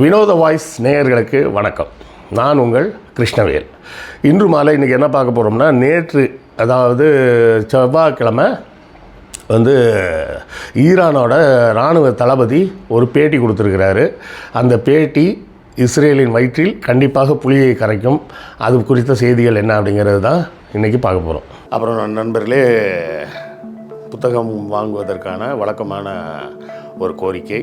வினோத வாய்ஸ் நேயர்களுக்கு வணக்கம். நான் உங்கள் கிருஷ்ணவேல். இன்று மாலை இன்றைக்கி என்ன பார்க்க போகிறோம்னா நேற்று அதாவது செவ்வாய்க்கிழமை வந்து ஈரானோட இராணுவ தளபதி ஒரு பேட்டி கொடுத்துருக்கிறாரு. அந்த பேட்டி இஸ்ரேலின் வயிற்றில் கண்டிப்பாக புலியை கரைக்கும். அது குறித்த செய்திகள் என்ன அப்படிங்கிறது தான் இன்றைக்கி பார்க்க போகிறோம் அப்புறம் நண்பர்களே புத்தகம் வாங்குவதற்கான வழக்கமான ஒரு கோரிக்கை.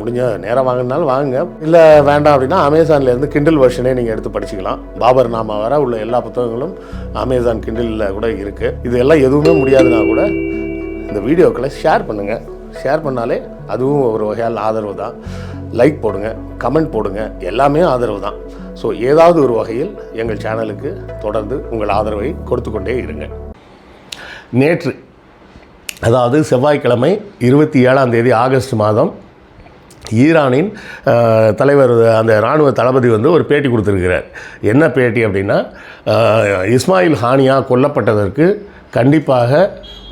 முடிஞ்ச நேரம் வாங்கினாலும் வாங்குங்க. இல்லை வேண்டாம் அப்படின்னா அமேசான்ல இருந்து கிண்டில் வெர்ஷனே நீங்கள் எடுத்து படிச்சுக்கலாம். பாபர் நாமா வர உள்ள எல்லா புத்தகங்களும் அமேசான் கிண்டிலில் கூட இருக்குது இது எல்லாம் எதுவுமே முடியாதுன்னா கூட இந்த வீடியோக்களை ஷேர் பண்ணுங்கள் ஷேர் பண்ணாலே அதுவும் ஒரு வகையால் ஆதரவு தான். லைக் போடுங்க கமெண்ட் போடுங்க எல்லாமே ஆதரவு தான். ஸோ ஏதாவது ஒரு வகையில் எங்கள் சேனலுக்கு தொடர்ந்து உங்கள் ஆதரவை கொடுத்து கொண்டே இருங்க. நேற்று அதாவது செவ்வாய்க்கிழமை இருபத்தி ஏழாம் தேதி ஆகஸ்ட் மாதம் ஈரானின் தலைவர் அந்த இராணுவ தளபதி வந்து ஒரு பேட்டி கொடுத்துருக்கிறார். என்ன பேட்டி அப்படின்னா இஸ்மாயில் ஹானியா கொல்லப்பட்டதற்கு கண்டிப்பாக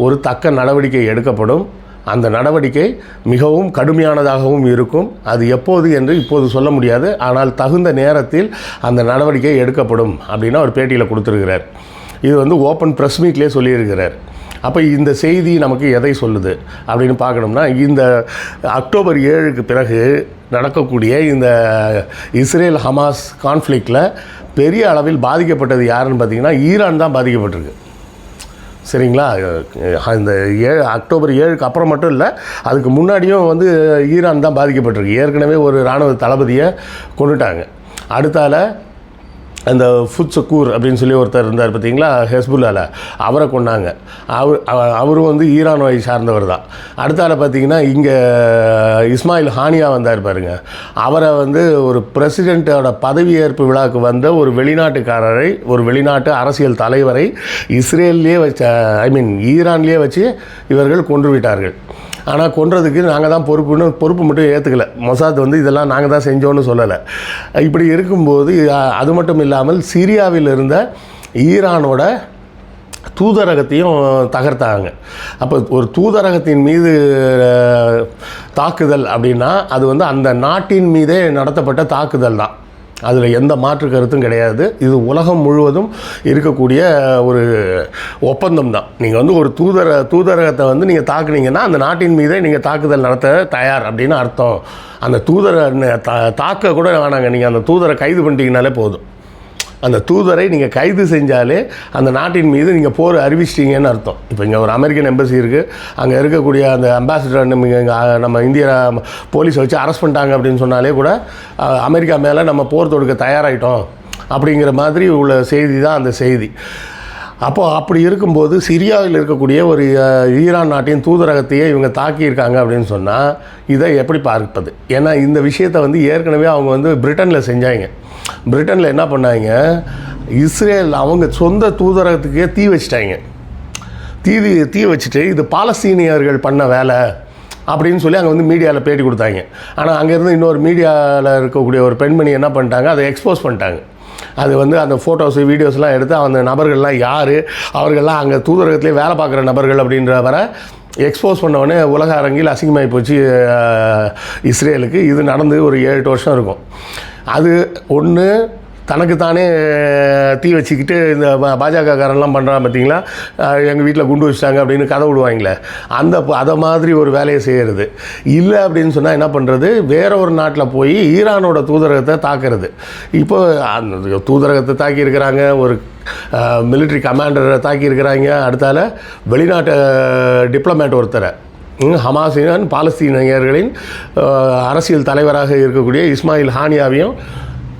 ஒரு தக்க நடவடிக்கை எடுக்கப்படும். அந்த நடவடிக்கை மிகவும் கடுமையானதாகவும் இருக்கும். அது எப்போது என்று இப்போது சொல்ல முடியாது. ஆனால் தகுந்த நேரத்தில் அந்த நடவடிக்கை எடுக்கப்படும் அப்படின்னு ஒரு பேட்டியில் கொடுத்துருக்கிறார். இது வந்து ஓப்பன் ப்ரெஸ் மீட்லேயே சொல்லியிருக்கிறார். அப்போ இந்த செய்தி நமக்கு எதை சொல்லுது அப்படின்னு பார்க்கணும்னா இந்த அக்டோபர் ஏழுக்கு பிறகு நடக்கக்கூடிய இந்த இஸ்ரேல் ஹமாஸ் கான்ஃப்ளிக்டில் பெரிய அளவில் பாதிக்கப்பட்டது யாருன்னு பார்த்தீங்கன்னா ஈரான் தான் பாதிக்கப்பட்டிருக்கு. சரிங்களா? இந்த ஏழு அக்டோபர் ஏழுக்கு அப்புறம் மட்டும் இல்லை அதுக்கு முன்னாடியும் வந்து ஈரான் தான் பாதிக்கப்பட்டிருக்கு. ஏற்கனவே ஒரு இராணுவ தளபதியை கொண்டுட்டாங்க. அடுத்தால அந்த ஃபுட்சக்கூர் அப்படின்னு சொல்லி ஒருத்தர் இருந்தார் பார்த்தீங்களா? ஹெஸ்புல்லால. அவரை கொண்டாங்க அவர் அவ- அவரும் வந்து ஈரானை சார்ந்தவர் தான். அடுத்தால பார்த்தீங்கன்னா இங்கே இஸ்மாயில் ஹானியா வந்தார் பாருங்க. அவரை வந்து ஒரு பிரசிடெண்ட்டோட பதவியேற்பு விழாவுக்கு வந்த ஒரு வெளிநாட்டுக்காரரை ஒரு வெளிநாட்டு அரசியல் தலைவரை இஸ்ரேல்லையே வச்ச ஐ மீன் ஈரான்லேயே வச்சு இவர்கள் கொன்று விட்டார்கள். ஆனால் கொன்றதுக்கு நாங்கள் தான் பொறுப்புன்னு பொறுப்பு மட்டும் ஏற்றுக்கல மொசாத் வந்து இதெல்லாம் நாங்கள் தான் செஞ்சோன்னு சொல்லலை. இப்படி இருக்கும்போது அது மட்டும் இல்லாமல் சிரியாவில் இருந்த ஈரானோட தூதரகத்தையும் தகர்த்தாங்க. அப்போ ஒரு தூதரகத்தின் மீது தாக்குதல் அப்படின்னா அது வந்து அந்த நாட்டின் மீதே நடத்தப்பட்ட தாக்குதல் தான். அதில் எந்த மாற்று கருத்தும் கிடையாது. இது உலகம் முழுவதும் இருக்கக்கூடிய ஒரு ஒப்பந்தம் தான். நீங்கள் வந்து ஒரு தூதர தூதரகத்தை வந்து நீங்கள் தாக்குனீங்கன்னா அந்த நாட்டின் மீதே நீங்கள் தாக்குதல் நடத்த தயார் அப்படின்னு அர்த்தம். அந்த தூதரை தா- தாக்க கூட வேணாங்க. நீங்கள் அந்த தூதரை கைது பண்ணிட்டீங்கனாலே போதும். அந்த தூதரை நீங்கள் கைது செஞ்சாலே அந்த நாட்டின் மீது நீங்கள் போர் அறிவிச்சிட்டீங்கன்னு அர்த்தம். இப்போ இங்கே ஒரு அமெரிக்கன் எம்பசி இருக்குது அங்கே இருக்கக்கூடிய அந்த அம்பாசிடர் நம்ம இங்க- நம்ம இந்திய போலீஸ் வச்சு அரெஸ்ட் பண்ணிட்டாங்க அப்படின்னு சொன்னாலே கூட அமெரிக்கா மேலே நம்ம போர் தொடுக்க தயாராகிட்டோம் அப்படிங்கிற மாதிரி உள்ள செய்தி தான் அந்த செய்தி. அப்போ அப்படி இருக்கும்போது சிரியாவில் இருக்கக்கூடிய ஒரு ஈரான் நாட்டின் தூதரகத்தையே இவங்க தாக்கியிருக்காங்க அப்படின்னு சொன்னால் இதை எப்படி பார்ப்பது? ஏன்னா இந்த விஷயத்தை வந்து ஏற்கனவே அவங்க வந்து பிரிட்டனில் செஞ்சாங்க. பிரிட்டனில் என்ன பண்ணாங்க? இஸ்ரேல் அவங்க சொந்த தூதரகத்துக்கே தீ வச்சிட்டாங்க. தீ தீ வச்சுட்டு இது பாலஸ்தீனியர்கள் பண்ண வேலை அப்படின்னு சொல்லி அங்கே வந்து மீடியாவில் பேட்டி கொடுத்தாங்க. ஆனால் அங்கேருந்து இன்னொரு மீடியாவில் இருக்கக்கூடிய ஒரு பெண்மணி என்ன பண்ணிட்டாங்க? அதை எக்ஸ்போஸ் பண்ணிட்டாங்க. அது வந்து அந்த ஃபோட்டோஸு வீடியோஸ்லாம் எடுத்து அந்த நபர்கள்லாம் யார்? அவர்கள்லாம் அங்கே தூதரகத்திலே வேலை பார்க்குற நபர்கள் அப்படின்ற வர எக்ஸ்போஸ் பண்ணவொடனே உலக அரங்கில் அசிங்கமாகி போச்சு இஸ்ரேலுக்கு. இது நடந்து ஒரு ஏழு எட்டு வருஷம் இருக்கும். அது ஒன்று தனக்குத்தானே தீ வச்சுக்கிட்டு இந்த பாஜகக்காரன்லாம் பண்ணுறான் பார்த்தீங்களா எங்கள் வீட்டில் குண்டு வச்சிட்டாங்க அப்படின்னு கதை விடுவாங்களே. அந்த அதை மாதிரி ஒரு வேலையை செய்கிறது இல்லை அப்படின்னு சொன்னால் என்ன பண்ணுறது வேற ஒரு நாட்டில் போய் ஈரானோட தூதரகத்தை தாக்குறது. இப்போ அந்த தூதரகத்தை தாக்கியிருக்கிறாங்க ஒரு மிலிட்ரி கமாண்டரை தாக்கியிருக்கிறாங்க. அடுத்தால வெளிநாட்டு டிப்ளமேட் ஒருத்தரை. ம், பாலஸ்தீனியர்களின் அரசியல் தலைவராக இருக்கக்கூடிய இஸ்மாயில் ஹானியாவையும்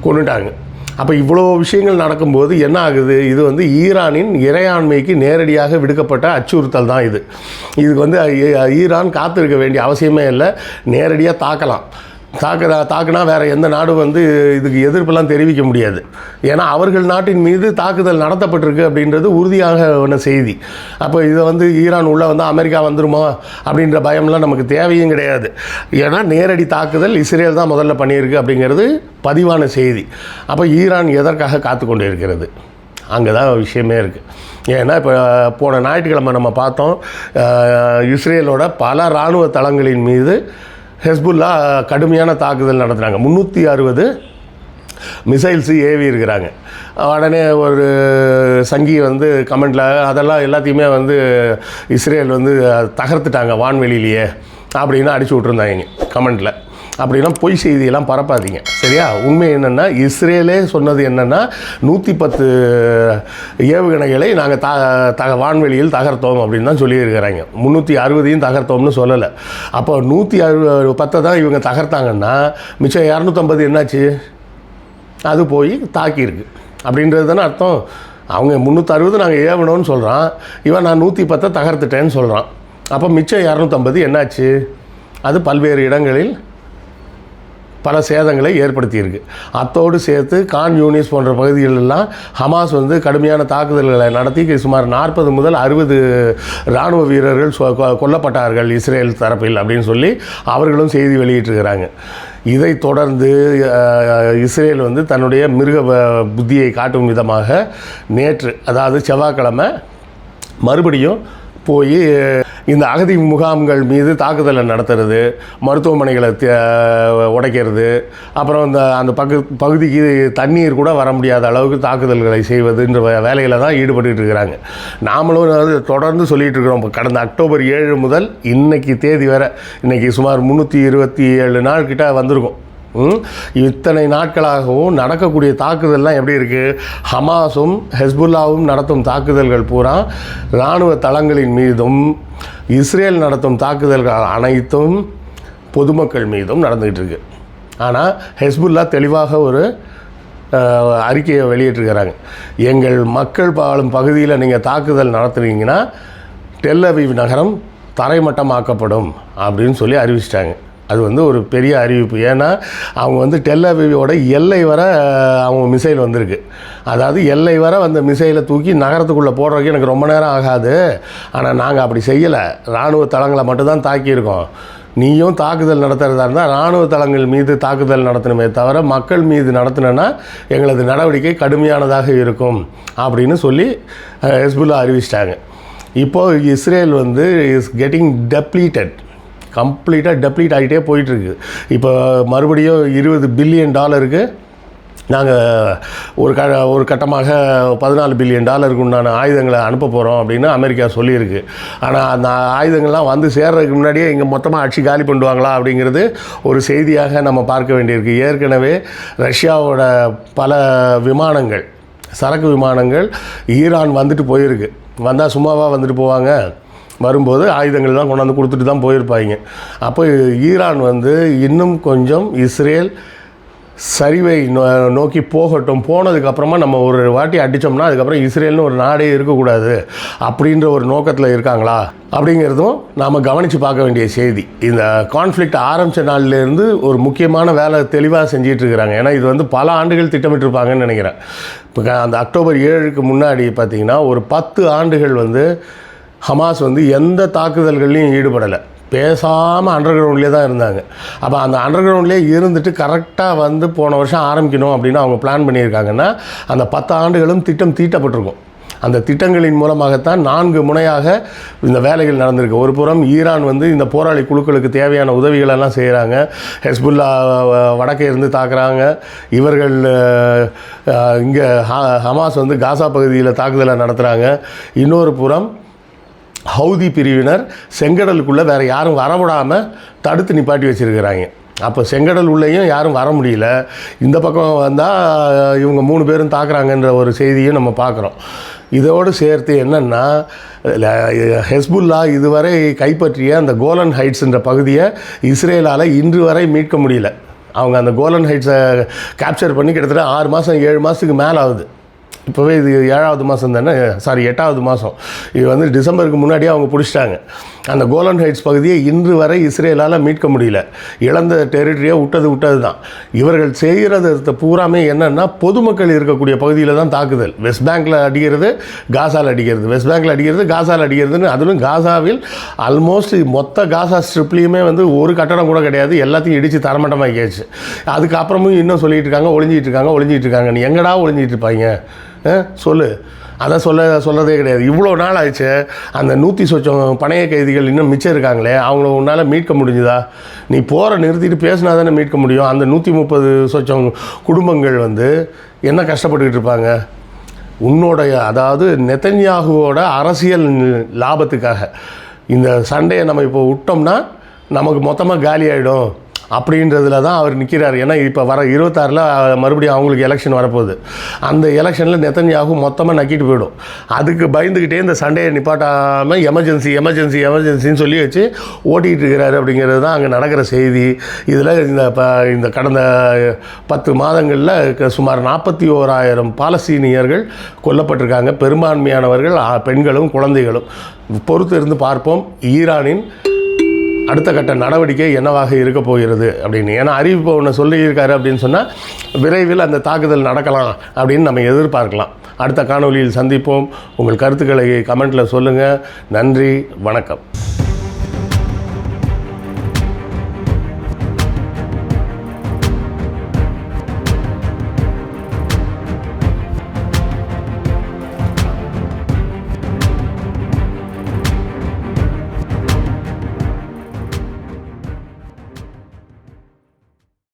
கொண்டுட்டாங்க அப்போ இவ்வளோ விஷயங்கள் நடக்கும்போது என்ன ஆகுது? இது வந்து ஈரானின் இறையாண்மைக்கு நேரடியாக விடுக்கப்பட்ட அச்சுறுத்தல் தான் இது. இதுக்கு வந்து ஈரான் காத்திருக்க வேண்டிய அவசியமே இல்லை. நேரடியாக தாக்கலாம். தாக்குற தாக்குனா வேறு எந்த நாடும் வந்து இதுக்கு எதிர்ப்பெல்லாம் தெரிவிக்க முடியாது. ஏன்னா அவர்கள் நாட்டின் மீது தாக்குதல் நடத்தப்பட்டிருக்கு அப்படின்றது உறுதியாக ஒன்று செய்தி. அப்போ இதை வந்து ஈரான் உள்ளே வந்து அமெரிக்கா வந்துருமா அப்படின்ற பயம்லாம் நமக்கு தேவையும் கிடையாது. ஏன்னா நேரடி தாக்குதல் இஸ்ரேல் தான் முதல்ல பண்ணியிருக்கு அப்படிங்கிறது பதிவான செய்தி. அப்போ ஈரான் எதற்காக காத்து கொண்டு இருக்கிறது அங்கே தான் விஷயமே இருக்குது ஏன்னா இப்போ போன ஞாயிற்றுக்கிழமை நம்ம பார்த்தோம் இஸ்ரேலோட பல இராணுவ தளங்களின் மீது ஹெஸ்புல்லா கடுமையான தாக்குதல் நடத்துகிறாங்க முந்நூற்றி அறுபது மிசைல்ஸு ஏவி இருக்கிறாங்க. உடனே ஒரு சங்கி வந்து கமெண்டில் அதெல்லாம் எல்லாத்தையுமே வந்து இஸ்ரேல் வந்து தகர்த்துட்டாங்க வான்வெளியிலேயே அப்படின்னு அடிச்சு விட்ருந்தாங்க கமெண்டில். அப்படிலாம் பொய் செய்தியெல்லாம் பரப்பாதீங்க. சரியா? உண்மை என்னென்னா இஸ்ரேலே சொன்னது என்னென்னா நூற்றி பத்து ஏவுகணைகளை நாங்கள் த தக வான்வெளியில் தகர்த்தோம் அப்படின்னு தான் சொல்லியிருக்கிறாங்க. முந்நூற்றி அறுபதையும் தகர்த்தோம்னு சொல்லலை. அப்போ நூற்றி அறுபது பத்தை தான் இவங்க தகர்த்தாங்கன்னா மிச்சம் இரநூத்தம்பது என்னாச்சு? அது போய் தாக்கியிருக்கு. அப்படின்றது தானே அர்த்தம். அவங்க முந்நூற்றறுபது நாங்கள் ஏவணும்னு சொல்கிறான் இவன் நான் நூற்றி பத்தை தகர்த்துட்டேன்னு சொல்கிறான் அப்போ மிச்சம் இரநூத்தம்பது என்னாச்சு? அது பல்வேறு இடங்களில் பல சேதங்களை ஏற்படுத்தியிருக்கு. அத்தோடு சேர்த்து கான் யூனிஸ் போன்ற பகுதிகளெல்லாம் ஹமாஸ் வந்து கடுமையான தாக்குதல்களை நடத்தி சுமார் நாற்பது முதல் அறுபது இராணுவ வீரர்கள் சொ- கொ- கொல்லப்பட்டார்கள் இஸ்ரேல் தரப்பில் அப்படின்னு சொல்லி அவர்களும் செய்தி வெளியிட்டிருக்கிறாங்க. இதை தொடர்ந்து இஸ்ரேல் வந்து தன்னுடைய மிருக புத்தியை காட்டும் விதமாக நேற்று அதாவது செவ்வாய்க்கிழமை மறுபடியும் போய் இந்த அகதி முகாம்கள் மீது தாக்குதலை நடத்துறது மருத்துவமனைகளை தே- உடைக்கிறது அப்புறம் இந்த அந்த பகு பகுதிக்கு தண்ணீர் கூட வர முடியாத அளவுக்கு தாக்குதல்களை செய்வதுன்ற வேலையில் தான் ஈடுபட்டுட்டு இருக்கிறாங்க. நாமளும் தொடர்ந்து சொல்லிட்டு இருக்கிறோம். கடந்த அக்டோபர் ஏழு முதல் இன்னைக்கு தேதி வரை இன்னைக்கு சுமார் முந்நூற்றி இருபத்தி ஏழு நாள் கிட்ட வந்திருக்கும். இத்தனை நாட்களாகவும் நடக்கக்கூடிய தாக்குதல்லாம் எப்படி இருக்குது ஹமாஸும் ஹெஸ்புல்லாவும் நடத்தும் தாக்குதல்கள் பூரா இராணுவ தளங்களின் மீதும் இஸ்ரேல் நடத்தும் தாக்குதல்கள் அனைத்தும் பொதுமக்கள் மீதும் நடந்துகிட்டு இருக்கு. ஆனால் ஹெஸ்புல்லா தெளிவாக ஒரு அறிக்கையை வெளியிட்டிருக்கிறாங்க. எங்கள் மக்கள் வாழும் பகுதியில் நீங்கள் தாக்குதல் நடத்துனீங்கன்னா டெல்லவி நகரம் தரைமட்டமாக்கப்படும் அப்படின்னு சொல்லி அறிவிச்சிட்டாங்க. அது வந்து ஒரு பெரிய அறிவிப்பு. ஏன்னா அவங்க வந்து டெல் எல்லை வர அவங்க மிசைல் வந்திருக்கு. அதாவது எல்லை வர வந்த மிசைலை தூக்கி நகரத்துக்குள்ளே போடுறதுக்கு எனக்கு ரொம்ப நேரம் ஆகாது. ஆனால் நாங்கள் அப்படி செய்யலை. இராணுவ தளங்களை மட்டும்தான் தாக்கியிருக்கோம். நீயும் தாக்குதல் நடத்துறதா இருந்தால் இராணுவ தளங்கள் மீது தாக்குதல் நடத்தணுமே தவிர மக்கள் மீது நடத்தினா எங்களது நடவடிக்கை கடுமையானதாக இருக்கும் அப்படின்னு சொல்லி ஹெஸ்புல்லா அறிவிச்சிட்டாங்க. இப்போது இஸ்ரேல் வந்து இஸ் கெட்டிங் டெப்ளீட்டட் கம்ப்ளீட்டாக டெப்ளீட் ஆகிட்டே போயிட்டுருக்கு. இப்போ மறுபடியும் இருபது பில்லியன் டாலருக்கு நாங்கள் ஒரு க ஒரு கட்டமாக பதினாலு பில்லியன் டாலருக்கு உண்டான ஆயுதங்களை அனுப்ப போகிறோம் அப்படின்னு அமெரிக்கா சொல்லியிருக்கு. ஆனால் அந்த ஆயுதங்கள்லாம் வந்து சேர்றதுக்கு முன்னாடியே இங்கே மொத்தமாக ஆட்சி காலி பண்ணுவாங்களா அப்படிங்கிறது ஒரு செய்தியாக நம்ம பார்க்க வேண்டியிருக்கு. ஏற்கனவே ரஷ்யாவோட பல விமானங்கள் சரக்கு விமானங்கள் ஈரான் வந்துட்டு போயிருக்கு. வந்தால் சும்மாவாக வந்துட்டு போவாங்க? வரும்போது ஆயுதங்கள் தான் கொண்டாந்து கொடுத்துட்டு தான் போயிருப்பாங்க. அப்போ ஈரான் வந்து இன்னும் கொஞ்சம் இஸ்ரேல் சரிவை நோ நோக்கி போகட்டும். போனதுக்கப்புறமா நம்ம ஒரு வாட்டி அடித்தோம்னா அதுக்கப்புறம் இஸ்ரேல்னு ஒரு நாடே இருக்கக்கூடாது. அப்படின்ற ஒரு நோக்கத்தில் இருக்காங்களா? அப்படிங்கிறதும் நாம் கவனித்து பார்க்க வேண்டிய செய்தி. இந்த கான்ஃப்ளிக்ட் ஆரம்பித்த நாள்லேருந்து ஒரு முக்கியமான வேலை தெளிவாக செஞ்சிட்டு இருக்கிறாங்க ஏன்னா இது வந்து பல ஆண்டுகள் திட்டமிட்டிருப்பாங்கன்னு நினைக்கிறேன். இப்போ அந்த அக்டோபர் ஏழுக்கு முன்னாடி பார்த்திங்கன்னா ஒரு பத்து ஆண்டுகள் வந்து ஹமாஸ் வந்து எந்த தாக்குதல்கள்லையும் ஈடுபடலை. பேசாமல் அண்டர் கிரவுண்ட்லேயே தான் இருந்தாங்க. அப்போ அந்த அண்டர் கிரவுண்ட்லேயே இருந்துட்டு கரெக்டாக வந்து போன வருஷம் ஆரம்பிக்கணும் அப்படின்னு அவங்க பிளான் பண்ணியிருக்காங்கன்னா அந்த பத்து ஆண்டுகளும் திட்டம் தீட்டப்பட்டிருக்கும். அந்த திட்டங்களின் மூலமாகத்தான் நான்கு முனையாக இந்த வேலைகள் நடந்திருக்கு. ஒரு புறம் ஈரான் வந்து இந்த போராளி குழுக்களுக்கு தேவையான உதவிகளெல்லாம் செய்கிறாங்க ஹெஸ்புல்லா வடக்கே இருந்து தாக்குறாங்க. இவர்கள் இங்கே ஹமாஸ் வந்து காசா பகுதியில் தாக்குதலை நடத்துகிறாங்க இன்னொரு புறம் ஹவுதி பிரிவினர் செங்கடலுக்குள்ளே வேறு யாரும் வரவிடாமல் தடுத்து நிப்பாட்டி வச்சுருக்கிறாங்க. அப்போ செங்கடல் உள்ளேயும் யாரும் வர முடியல. இந்த பக்கம் வந்தால் இவங்க மூணு பேரும் தாக்குறாங்கன்ற ஒரு செய்தியும் நம்ம பார்க்குறோம் இதோடு சேர்த்து என்னென்னா ஹெஸ்புல்லா இதுவரை கைப்பற்றிய அந்த கோலன் ஹைட்ஸ்ன்ற பகுதியை இஸ்ரேலால் இன்று வரை மீட்க முடியல. அவங்க அந்த கோலன் ஹைட்ஸை கேப்சர் பண்ணி கிட்டத்தட்ட ஆறு மாதம் ஏழு மாதத்துக்கு மேலே ஆகுது இப்போவே இது ஏழாவது மாதம் தானே? சாரி எட்டாவது மாதம் இது வந்து டிசம்பருக்கு முன்னாடியே அவங்க பிடிச்சிட்டாங்க. அந்த கோலன் ஹைட்ஸ் பகுதியை இன்று வரை இஸ்ரேலால் மீட்க முடியல. இழந்த டெரிட்டரியை விட்டது விட்டது தான். இவர்கள் செய்கிறது பூராமே என்னென்னா பொதுமக்கள் இருக்கக்கூடிய பகுதியில் தான் தாக்குதல். வெஸ்ட் பேங்க்கில் அடிக்கிறது காசாவில் அடிக்கிறது. வெஸ்ட் பேங்க்கில் அடிக்கிறது காசாவில் அடிக்கிறதுன்னு அதிலும் காசாவில் ஆல்மோஸ்ட் மொத்த காசா ஸ்ட்ரிப்லேயுமே வந்து ஒரு கட்டடம் கூட கிடையாது. எல்லாத்தையும் இடித்து தரமட்டமாக்கியாச்சு. அதுக்கப்புறமும் இன்னும் சொல்லிகிட்டு இருக்காங்க ஒளிஞ்சிட்டு இருக்காங்க ஒளிஞ்சிட்டு இருக்காங்க நீ எங்கடா ஒளிஞ்சிட்டு இருப்பாங்க சொல்லு. அதை சொல்ல சொல்கிறதே கிடையாது. இவ்வளோ நாள் ஆயிடுச்சு. அந்த நூற்றி சொச்சம் பணைய கைதிகள் இன்னும் மிச்சம் இருக்காங்களே அவங்கள உன்னால் மீட்க முடிஞ்சுதா? நீ போகிற நிறுத்திட்டு பேசினா தானே மீட்க முடியும். அந்த நூற்றி முப்பது சொச்சம் குடும்பங்கள் வந்து என்ன கஷ்டப்பட்டுக்கிட்டு இருப்பாங்க? உன்னோடைய அதாவது நெத்தன்யாகுவோட அரசியல் லாபத்துக்காக. இந்த சண்டையை நம்ம இப்போ விட்டோம்னா நமக்கு மொத்தமாக காலி ஆகிடும் அப்படின்றதுல தான் அவர் நிற்கிறார் ஏன்னா இப்போ வர இருபத்தாறில் மறுபடியும் அவங்களுக்கு எலெக்ஷன் வரப்போகுது. அந்த எலெக்ஷனில் நெத்தன்யாகும் மொத்தமாக நக்கிட்டு போயிடும். அதுக்கு பயந்துக்கிட்டே இந்த சண்டையை நிப்பாட்டாமல் எமர்ஜென்சி எமர்ஜென்சி எமர்ஜென்சின்னு சொல்லி வச்சு ஓட்டிகிட்டு இருக்கிறாரு அப்படிங்கிறது தான் அங்கே நடக்கிற செய்தி. இதில் இந்த ப இந்த கடந்த பத்து மாதங்களில் சுமார் நாற்பத்தி ஓராயிரம் பாலஸ்தீனியர்கள் கொல்லப்பட்டிருக்காங்க. பெரும்பான்மையானவர்கள் பெண்களும் குழந்தைகளும். பொறுத்து இருந்து பார்ப்போம். ஈரானின் அடுத்த கட்ட நடவடிக்கை என்னவாக இருக்க போகிறது அப்படின்னு. ஏன்னா அறிவிப்பு ஒன்று சொல்லியிருக்காரு அப்படின்னு சொன்னால் விரைவில் அந்த தாக்குதல் நடக்கலாம் அப்படின்னு நம்ம எதிர்பார்க்கலாம். அடுத்த காணொளியில் சந்திப்போம். உங்கள் கருத்துக்களை கமெண்ட்டில் சொல்லுங்கள் நன்றி வணக்கம்.